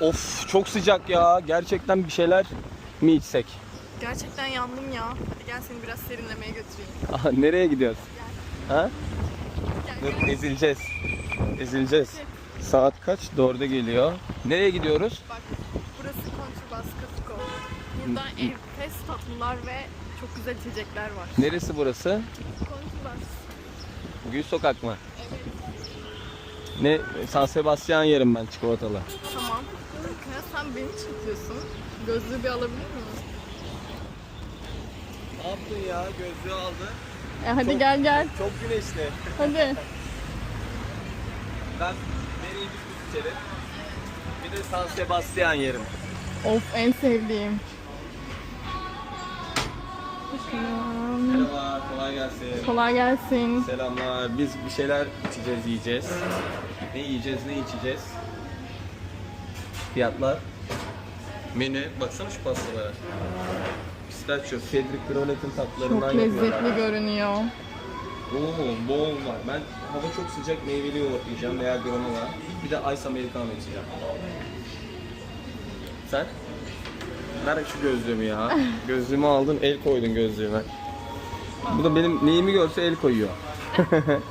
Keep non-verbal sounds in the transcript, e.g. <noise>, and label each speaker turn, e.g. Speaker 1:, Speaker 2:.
Speaker 1: Of çok sıcak ya. Gerçekten bir şeyler mi içsek?
Speaker 2: Gerçekten yandım ya. Hadi gel seni biraz serinlemeye götüreyim. <laughs>
Speaker 1: Aha, nereye gidiyoruz? Ha?
Speaker 2: Gel,
Speaker 1: Dur ezileceğiz. Ezileceğiz. Saat kaç? Dörde geliyor. Nereye gidiyoruz?
Speaker 2: Bak burası Kontrbas Kafiko. Burada enfes tatlılar ve çok güzel içecekler var.
Speaker 1: Neresi burası?
Speaker 2: Kontrbas.
Speaker 1: Gül Sokak mı? Ne? San Sebastian yerim ben çikolatalı.
Speaker 2: Tamam. Ya sen beni çekiyorsun. Gözlüğü bir alabilir miyim?
Speaker 1: Ne yaptın ya? Gözlüğü aldı.
Speaker 2: E hadi
Speaker 1: Çok-
Speaker 2: gel gel.
Speaker 1: Çok güneşli.
Speaker 2: Hadi.
Speaker 1: Ben nereye bir içerim. Bir de San Sebastian yerim.
Speaker 2: Of en sevdiğim.
Speaker 1: Merhaba, kolay gelsin.
Speaker 2: Kolay gelsin.
Speaker 1: Selamlar. Biz bir şeyler içeceğiz, yiyeceğiz. Ne yiyeceğiz, ne içeceğiz? Fiyatlar. Menü. Baksana şu pastalara. Pistachio, Cedric Grolet'in tatlılarından
Speaker 2: Çok
Speaker 1: yapıyorlar.
Speaker 2: lezzetli görünüyor.
Speaker 1: Oo, bol var. Ben hava çok sıcak meyveli yoğurt yiyeceğim veya granola. Bir de ice americano içeceğim. Sen? Ver şu gözlüğümü ya. Gözlüğümü aldın, el koydun gözlüğüme. Bu da benim neyimi görse el koyuyor. <laughs>